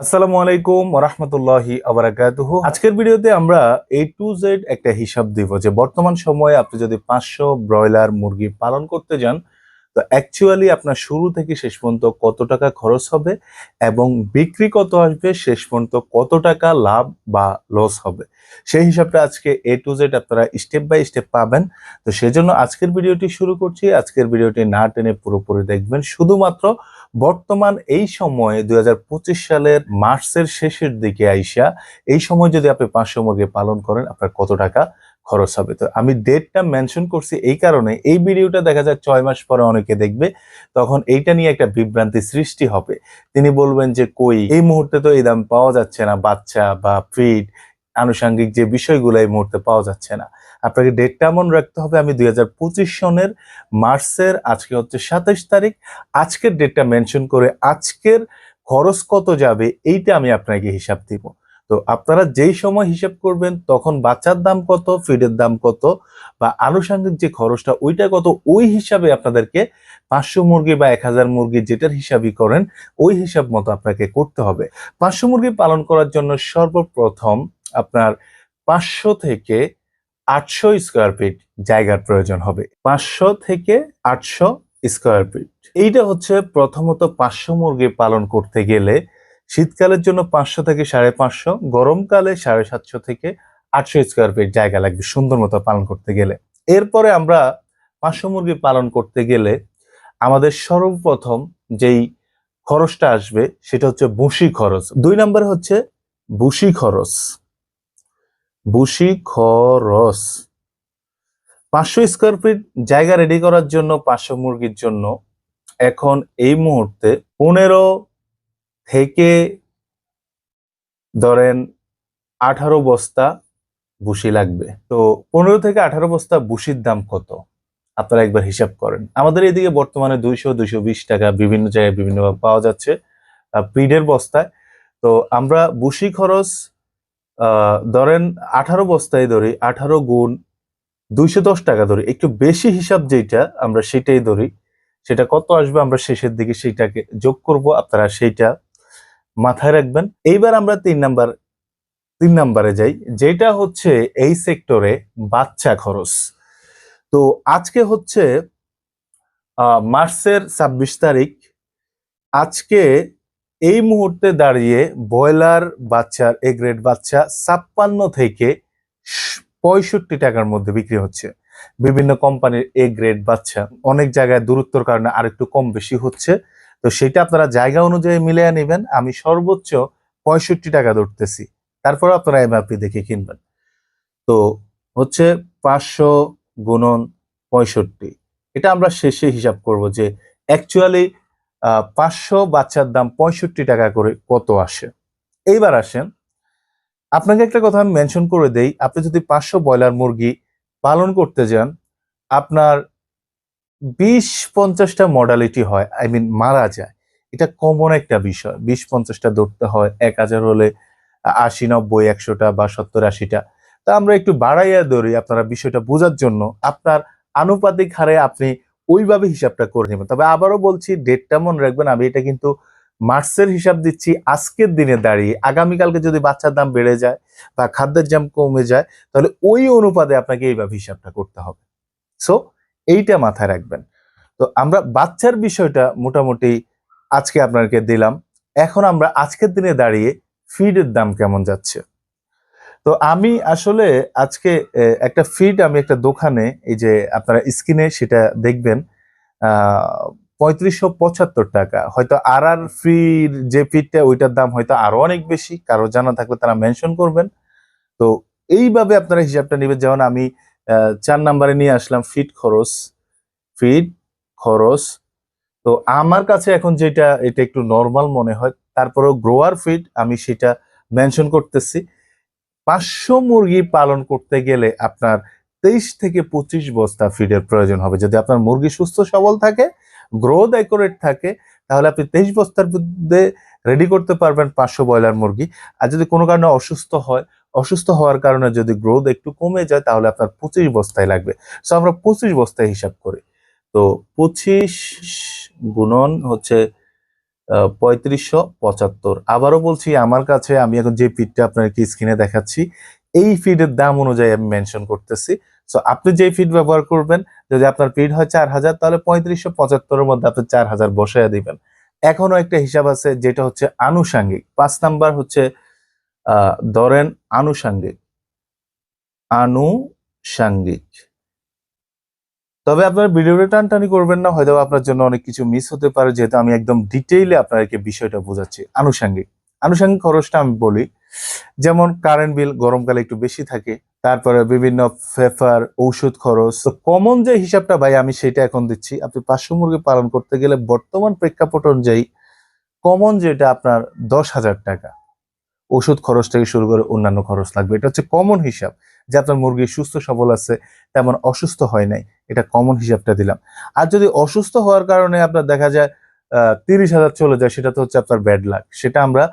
আসসালামু আলাইকুম রহমতুল্লাহি আবরাকাতুহু। আজকের ভিডিওতে আমরা এ টু জেড একটা হিসাব দিব যে বর্তমান সময়ে আপনি যদি পাঁচশো ব্রয়লার মুরগি পালন করতে যান, তো অ্যাকচুয়ালি আপনার শুরু থেকে শেষ পর্যন্ত কত টাকা খরচ হবে এবং বিক্রি কত আসবে, শেষ পর্যন্ত কত টাকা লাভ বা লস হবে। সেই হিসাবটা আজকে এ টু জেড আপনারা স্টেপ বাই স্টেপ পাবেন। তো সেজন্য আজকের ভিডিওটি শুরু করছি। আজকের ভিডিওটি না টেনে পুরোপুরি দেখবেন। শুধুমাত্র বর্তমান এই সময়ে দুই হাজার পঁচিশ সালের মার্চের শেষের দিকে আইসা, এই সময় যদি আপনি পাঁচশো মুরগি পালন করেন, আপনার কত টাকা খরচ হবে? তো আমি ডেটটা মেনশন করছি এই কারণে, এই ভিডিওটা দেখা যায় ছয় মাস পরে অনেকে দেখবে, তখন এইটা নিয়ে একটা বিভ্রান্তি সৃষ্টি হবে। তিনি বলবেন যে, কই, এই মুহূর্তে তো এই দাম পাওয়া যাচ্ছে না, বাচ্চা বা ফিড আনুষঙ্গিক যে বিষয়গুলো এই মুহূর্তে পাওয়া যাচ্ছে না। আপনাকে ডেটটা এমন রাখতে হবে, আমি দুই হাজার পঁচিশ সনের মার্চের, আজকে হচ্ছে সাতাইশ তারিখ, আজকের ডেটটা মেনশন করে আজকের খরচ কত যাবে, এইটা আমি আপনাকে হিসাব দিব। তো আপনারা যেই সময় হিসাব করবেন, তখন বাচ্চার দাম কত ফিডের দাম কত, বা আনুষঙ্গিক যে খরচটা, ওইটা কত, ওই হিসাবে আপনাদেরকে পাঁচশো মুরগি বা এক হাজার মুরগি যেটার হিসাবই করেন, ওই হিসাব মতো আপনাকে করতে হবে। পাঁচশো মুরগি পালন করার জন্য সর্বপ্রথম আপনার পাঁচশো থেকে আটশো স্কোয়ার ফিট জায়গার প্রয়োজন হবে। পাঁচশো থেকে আটশো স্কোয়ার ফিট এইটা হচ্ছে প্রথমত পাঁচশো মুরগি পালন করতে গেলে শীতকালের জন্য পাঁচশো থেকে সাড়ে পাঁচশো, গরমকালে সাড়ে সাতশো থেকে আটশো স্কোয়ার ফিট জায়গা লাগবে সুন্দর মতো পালন করতে গেলে। এরপরে আমরা পাঁচশো মুরগি পালন করতে গেলে আমাদের সর্বপ্রথম যেই খরচটা আসবে সেটা হচ্ছে বুসি খরচ। দুই নম্বরে হচ্ছে বুসি খরচ। বুসি খরচ পাঁচশো স্কোয়ার ফিট জায়গা রেডি করার জন্য, পাঁচশো মুরগির জন্য এখন এই মুহূর্তে পনেরো থেকে ধরেন আঠারো বস্তা বুসি লাগবে। তো পনেরো থেকে আঠারো বস্তা বুসির দাম কত? আপনারা একবার হিসাব করেন। আমাদের এদিকে বর্তমানে দুইশো দুইশো বিশ টাকা বিভিন্ন জায়গায় বিভিন্নভাবে পাওয়া যাচ্ছে প্রিডের বস্তায়। তো আমরা বুসি খরচ ধরেন আঠারো বস্তায় ধরি, আঠারো গুণ দুইশো দশ টাকা ধরি, একটু বেশি হিসাব যেটা আমরা সেটাই ধরি, সেটা কত আসবে আমরা শেষের দিকে সেইটাকে যোগ করব, আপনারা সেইটা মাথায় রাখবেন। এইবার আমরা তিন নাম্বার, তিন নাম্বারে যাই, যেটা হচ্ছে এই সেক্টরে বাচ্চা খরচ। তো আজকে হচ্ছে মার্চের ছাব্বিশ তারিখ, আজকে এই মুহূর্তে দাঁড়িয়ে ব্রয়লার বাচ্চার এ গ্রেড বাচ্চা ছাপ্পান্ন থেকে পঁয়ষট্টি টাকার মধ্যে বিক্রি হচ্ছে। বিভিন্ন কোম্পানির এ গ্রেড বাচ্চা অনেক জায়গায় দূরত্বর কারণে আরেকটু কম বেশি হচ্ছে। তো সেটা আপনারা জায়গা অনুযায়ী মিলিয়ে নেবেন। আমি সর্বোচ্চ পঁয়ষট্টি টাকা ধরতেছি। তারপর আপনারা এমআরপি দেখে কিনবেন। তো হচ্ছে পাঁচশো গুণন পঁয়ষট্টি। এটা আমরা শেষে হিসাব করব যে অ্যাকচুয়ালি পাঁচশো বাচ্চার দাম পঁয়ষট্টি টাকা করে কত আসে? এইবার আসেন, আপনাকে একটা কথা আমি মেনশন করে দেই। আপনি যদি পাঁচশো ব্রয়লার মুরগি পালন করতে যান, আপনার বিশ পঞ্চাশটা মডালিটি হয় আই মিন মারা যায়। এটা কমন একটা বিষয়। বিশ পঞ্চাশটা ধরতে হয়, এক হাজার হলে আশি, নব্বই, একশোটা বা সত্তর, আশিটা। তা আমরা একটু বাড়াইয়া ধরি আপনারা বিষয়টা বোঝার জন্য। আপনার আনুপাতিক হারে আপনি ওইভাবে হিসাবটা করে নেবেন। তবে আবারও বলছি ডেটটা মনে রাখবেন, আমি এটা কিন্তু মার্চের হিসাব দিচ্ছি, আজকের দিনে দাঁড়িয়ে। আগামীকালকে যদি বাচ্চার দাম বেড়ে যায় বা খাদ্যের দাম কমে যায়, তাহলে ওই অনুপাতে আপনাকে এইভাবে হিসাবটা করতে হবে। সো এইটা মাথায় রাখবেন। তো আমরা বাচ্চার বিষয়টা মোটামুটি আজকে আপনাকে দিলাম। এখন আমরা আজকের দিনে দাঁড়িয়ে ফিডের দাম কেমন যাচ্ছে? তো আমি আসলে আজকে একটা ফিড আমি একটা দোকানে, এই যে আপনারা স্ক্রিনে সেটা দেখবেন পঁয়ত্রিশশো পঁচাত্তর টাকা। হয়তো আর আর ফ্রির যে ফিডটা ওইটার দাম হয়তো আরও অনেক বেশি, কারও জানা থাকলে তারা মেনশন করবেন। তো এইভাবে আপনারা হিসাবটা নেবেন, যেমন আমি চার নাম্বারে নিয়ে আসলাম ফিড খরচ ফিড খরচ। তো আমার কাছে এখন যেটা, এটা একটু নর্মাল মনে হয়, তারপরেও গ্রোয়ার ফিড আমি সেটা মেনশন করতেছি। পাঁচশো মুরগি পালন করতে গেলে আপনার তেইশ থেকে পঁচিশ বস্তা ফিডের প্রয়োজন হবে। যদি আপনার মুরগি সুস্থ, সবল থাকে গ্রোথ অ্যাকোরেট থাকে, তাহলে আপনি তেইশ বস্তার মধ্যে রেডি করতে পারবেন পাঁচশো ব্রয়লার মুরগি। আর যদি কোনো কারণে অসুস্থ হয়, অসুস্থ হওয়ার কারণে যদি গ্রোথ একটু কমে যায়, তাহলে আপনার পঁচিশ বস্তায় লাগবে। সো আমরা পঁচিশ বস্তায় হিসাব করি। তো পঁচিশ গুণন হচ্ছে পঁয়ত্রিশশো পঁচাত্তর। আবারও বলছি, আমার কাছে আমি এখন যে ফিডটা আপনাকে স্ক্রিনে দেখাচ্ছি, এই ফিডের দাম অনুযায়ী আমি মেনশন করতেছি। সো আপনি যে ফিড ব্যবহার করবেন, যদি আপনার ফিড হয় চার হাজার, তাহলে পঁয়ত্রিশশো পঁচাত্তরের মধ্যে আপনি চার হাজার বসাইয়া দিবেন। এখনও একটা হিসাব আছে, যেটা হচ্ছে আনুষাঙ্গিক। পাঁচ নাম্বার হচ্ছে ধরেন আনুষাঙ্গিক। আনুষাঙ্গিক। তবে আপনার ভিডিওটা টানটানি করবেন না, হয়তো আপনার জন্য অনেক কিছু মিস হতে পারে, যেহেতু আমি একদম ডিটেইলে আপনাদেরকে বিষয়টা বোঝাচ্ছি। আনুষাঙ্গিক আনুষাঙ্গিক খরচটা আমি বলি, যেমন কারেন্ট বিল গরমকালে একটু বেশি থাকে, তারপরে বিভিন্ন ফেফার ঔষধ খরচ, তো কমন যে হিসাবটা ভাই আমি সেটা এখন দিচ্ছি, আপনি পাঁচশো মুরগি পালন করতে গেলে বর্তমান প্রেক্ষাপট অনুযায়ী কমন যেটা আপনার দশ হাজার টাকা। ওষুধ খরচ থেকে শুরু করে অন্যান্য খরচ লাগবে। এটা হচ্ছে কমন হিসাব। যে আপনার মুরগি সুস্থ, সবল আছে, তেমন অসুস্থ হয় নাই। এটা কমন হিসাবটা দিলাম। আর যদি অসুস্থ হওয়ার কারণে আপনার দেখা যায় তিরিশ হাজার চলে যায়, সেটা তো হচ্ছে আপনার ব্যাড লাক সেটা আমরা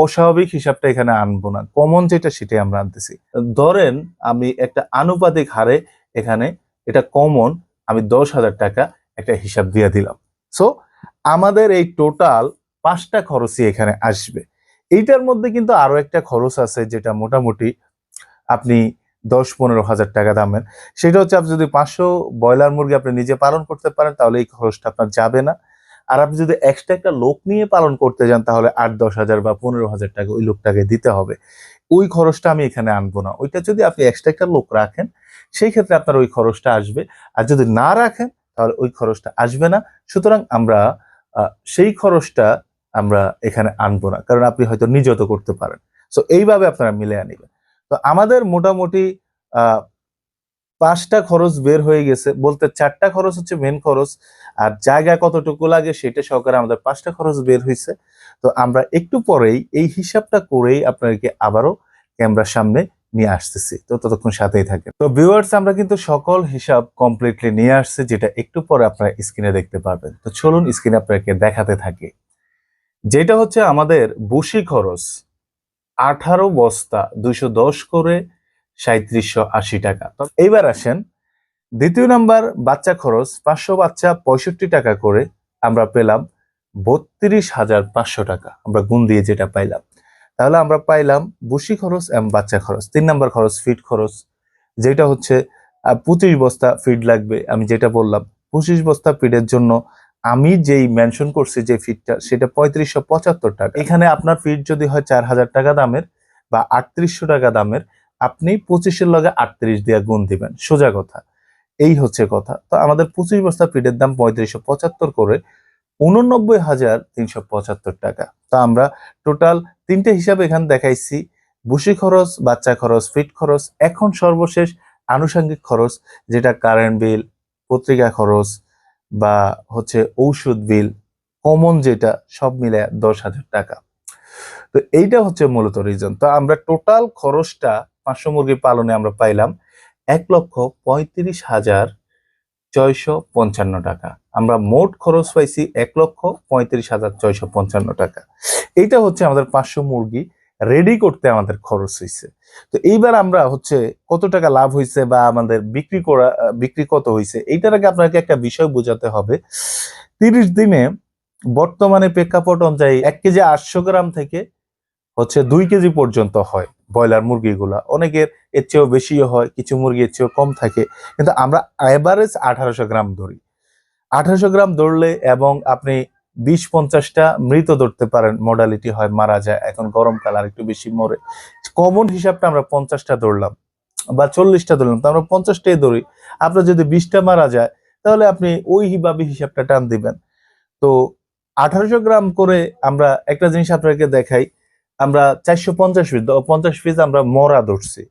অস্বাভাবিক হিসাবটা এখানে আনব না। কমন যেটা, সেটাই আমরা আনতেছি। ধরেন আমি একটা আনুপাতিক হারে এখানে এটা কমন আমি দশ হাজার টাকা একটা হিসাব দিয়ে দিলাম। সো আমাদের এই টোটাল পাঁচটা খরচই এখানে আসবে। এইটার মধ্যে কিন্তু আরও একটা খরচ আছে যেটা মোটামুটি আপনি দশ পনেরো হাজার টাকা দামের। সেটা হচ্ছে আপনি যদি পাঁচশো ব্রয়লার মুরগি আপনি নিজে পালন করতে পারেন, তাহলে এই খরচটা আপনার যাবে না। আর আপনি যদি এক্সট্রা একটা লোক নিয়ে পালন করতে যান, তাহলে আট, দশ হাজার বা পনেরো হাজার টাকা ওই লোকটাকে দিতে হবে। ওই খরচটা আমি এখানে আনব না। ওইটা যদি আপনি এক্সট্রা একটা লোক রাখেন, সেই ক্ষেত্রে আপনার ওই খরচটা আসবে। আর যদি না রাখেন, তাহলে ওই খরচটা আসবে না। সুতরাং আমরা সেই খরচটা আমরা এখানে আনব না, কারণ আপনি হয়তো নিজত করতে পারেন। সো এইভাবে আপনারা মিলে আনিবেন। তো আমাদের মোটামুটি পাঁচটা খরচ বের হয়ে গেছে। বলতে চারটা খরচ হচ্ছে মেন খরচ, আর জায়গা কতটুকু লাগে সেটা সহকারে আমাদের পাঁচটা খরচ বের হয়েছে তো আমরা একটু পরেই এই হিসাবটা করেই আপনাদেরকে আবারও ক্যামেরার সামনে নিয়ে আসতেছি। তো ততক্ষণ সাথেই থাকে তো ভিউয়ার্স আমরা কিন্তু সকল হিসাব কমপ্লিটলি নিয়ে আসছি, যেটা একটু পরে আপনারা স্ক্রিনে দেখতে পাবেন তো চলুন স্ক্রিনে আপনাকে দেখাতে থাকি। যেটা হচ্ছে আমাদের বসি খরচ আঠারো বস্তা দুইশো দশ করে সাঁত্রিশশো আশি টাকা। এইবার আসেন, দ্বিতীয় নাম্বার, বাচ্চা খরচ পাঁচশো বাচ্চা পঁয়ষট্টি টাকা করে আমরা পেলাম বত্রিশ হাজার পাঁচশো টাকা। আমরা গুণ দিয়ে যেটা পাইলাম, তাহলে আমরা পাইলাম বুসি খরচ এবং বাচ্চা খরচ। তিন নাম্বার খরচ ফিড খরচ, যেটা হচ্ছে পঁচিশ বস্তা ফিড লাগবে। আমি যেটা বললাম, পঁচিশ বস্তা ফিডের জন্য আমি যেই মেনশন করছি যে ফিডটা সেটা পঁয়ত্রিশশো পঁচাত্তর টাকা। এখানে আপনার ফিড যদি হয় চার হাজার টাকা দামের বা আটত্রিশশো টাকা দামের, আপনি পঁচিশের লগে আটত্রিশ দিয়ে গুণ দিবেন। সোজা কথা। এই হচ্ছে কথা। তো আমাদের পঁচিশ বস্তা ফিডের দাম পঁয়ত্রিশশো পঁচাত্তর করে উননব্বই হাজার তিনশো পঁচাত্তর টাকা। তো আমরা টোটাল তিনটে হিসাবে এখানে দেখাইছি। বুসি খরচ, বাচ্চা খরচ ফিট খরচ, এখন সর্বশেষ আনুষঙ্গিক খরচ, যেটা কারেন্ট বিল পত্রিকা খরচ বা হচ্ছে ঔষধ বিল, কমন যেটা, সব মিলে দশ হাজার টাকা। তো এইটা হচ্ছে মূলত রিজন তো আমরা টোটাল খরচটা পাঁচশো মুরগি পালনে আমরা পাইলাম এক লক্ষ পঁয়ত্রিশ হাজার ছয়শো পঞ্চান্ন টাকা। আমরা মোট খরচ পাইছি এক লক্ষ পঁয়ত্রিশ হাজার ছয়শো পঞ্চান্ন টাকা। এইটা হচ্ছে আমাদের পাঁচশো মুরগি রেডি করতে আমাদের খরচ হয়েছে তো এইবার আমরা হচ্ছে কত টাকা লাভ হয়েছে বা আমাদের বিক্রি করা, বিক্রি কত হয়েছে এইটার আগে আপনাকে একটা বিষয় বোঝাতে হবে। তিরিশ দিনে বর্তমানে প্রেক্ষাপট অনুযায়ী এক কেজি আটশো গ্রাম থেকে হচ্ছে দুই কেজি পর্যন্ত হয় ব্রয়লার মুরগিগুলা। অনেকের এর চেয়েও বেশিও হয়, কিছু মুরগি এর চেয়েও কম থাকে। কিন্তু আমরা এভারেজ আঠারোশো গ্রাম ধরি। আঠারোশো গ্রাম ধরলে এবং আপনি বিশ পঞ্চাশটা মৃত ধরতে পারেন মডালিটি হয় মারা যায়, এখন গরমকাল আর একটু বেশি মরে। কমন হিসাবটা আমরা পঞ্চাশটা ধরলাম বা চল্লিশটা ধরলাম, তো আমরা পঞ্চাশটাই ধরি। আপনার যদি বিশটা মারা যায়, তাহলে আপনি ওই ওইভাবে হিসাবটা টান দিবেন। তো আঠারোশো গ্রাম করে আমরা একটা জিনিস আপনাকে দেখাই, আমরা চারশো পঞ্চাশ পিস পঞ্চাশ পিস আমরা মরা ধরছি।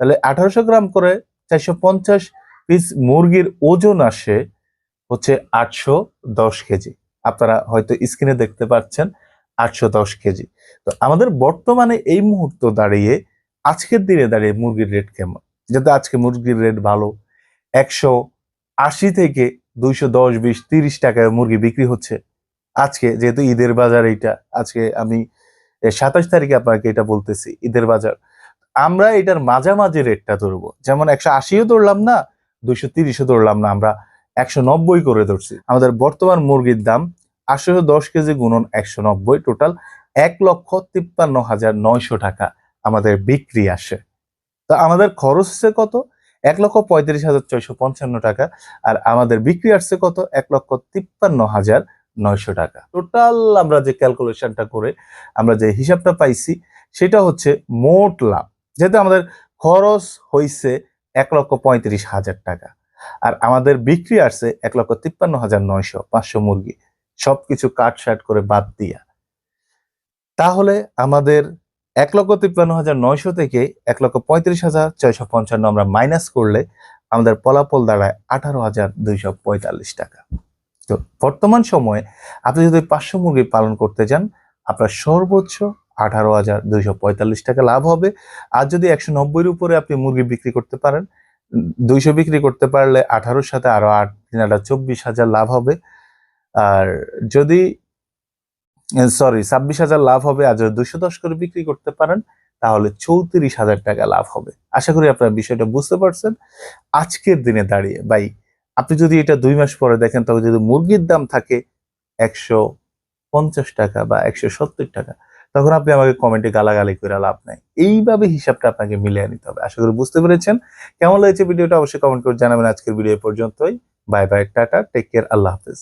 তাহলে আঠারোশো গ্রাম করে চারশো পঞ্চাশ পিস মুরগির ওজন আসে হচ্ছে আটশো দশ কেজি। আপনারা হয়তো স্ক্রিনে দেখতে পাচ্ছেন, আটশো দশ কেজি। তো আমাদের বর্তমানে এই মুহূর্ত দাঁড়িয়ে, আজকের দিনে দাঁড়িয়ে মুরগির রেট কেমন? যাতে আজকে মুরগির রেট ভালো, একশো আশি থেকে দুইশো দশ, বিশ, তিরিশ টাকায় মুরগি বিক্রি হচ্ছে। আজকে যেহেতু ঈদের বাজার এইটা, আজকে আমি সাতাশ তারিখে আপনাকে এটা বলতেছি, ঈদের বাজার। আমরা এটার মাঝামাঝি রেটটা ধরবো। যেমন একশো আশিও ধরলাম না, দুইশো তিরিশও ধরলাম না আমরা। একশো নব্বই করে ধরছি। আমাদের বর্তমান মুরগির দাম আটশোশো দশ কেজি গুণন একশো নব্বই, টোটাল এক লক্ষ তিপ্পান্ন হাজার নয়শো টাকা আমাদের বিক্রি আসে। তো আমাদের খরচ হচ্ছে কত? এক লক্ষ পঁয়ত্রিশ হাজার ছয়শো পঞ্চান্ন টাকা আর আমাদের বিক্রি আসছে কত? এক লক্ষ তিপ্পান্ন হাজার নয়শো টাকা। টোটাল আমরা যে ক্যালকুলেশনটা করে আমরা যে হিসাবটা পাইছি, সেটা হচ্ছে মোট লাভ। যেহেতু আমাদের খরচ হইছে এক লক্ষ পঁয়ত্রিশ হাজার টাকা। আর আমাদের বিক্রি আসছে এক লক্ষ তিপ্পান্ন হাজার নয়শো পাঁচশো মুরগি। সবকিছু কাট শাট করে বাদ দিয়া। তাহলে আমাদের এক লক্ষ তিপ্পান্ন হাজার নয়শো থেকে এক লক্ষ পঁয়ত্রিশ হাজার ছয়শো পঞ্চান্ন আমরা মাইনাস করলে আমাদের ফলাফল দাঁড়ায় আঠারো হাজার দুইশো পঁয়তাল্লিশ টাকা। তো বর্তমান সময়ে আপনি যদি পাঁচশো মুরগি পালন করতে যান আপনার সর্বোচ্চ আঠারো হাজার দুইশো পঁয়তাল্লিশ টাকা লাভ হবে। আর যদি একশো নব্বইয়ের উপরে আপনি মুরগি বিক্রি করতে পারেন দুইশো বিক্রি করতে পারলে আঠারোর সাথে আরও আট, তিন হাজার চব্বিশ হাজার লাভ হবে। আর যদি সরি ছাব্বিশ হাজার লাভ হবে আর যদি দুশো দশ করে বিক্রি করতে পারেন, তাহলে চৌত্রিশ হাজার টাকা লাভ হবে। আশা করি আপনারা বিষয়টা বুঝতে পারছেন। আজকের দিনে দাঁড়িয়ে, ভাই, আপনি যদি এটা দুই মাস পরে দেখেন, তবে যদি মুরগির দাম থাকে একশো পঞ্চাশ টাকা বা একশো সত্তর টাকা তখন আপনি আমাকে কমেন্টে গালাগালি করে লাভ নাই। এইভাবে হিসাবটা আপনাকে মিলিয়ে নিতে হবে। আশা করি বুঝতে পেরেছেন। কেমন লেগেছে ভিডিওটা অবশ্যই কমেন্ট করে জানাবেন। আজকের ভিডিও পর্যন্তই। Bye bye tata take care আল্লাহ হাফেজ।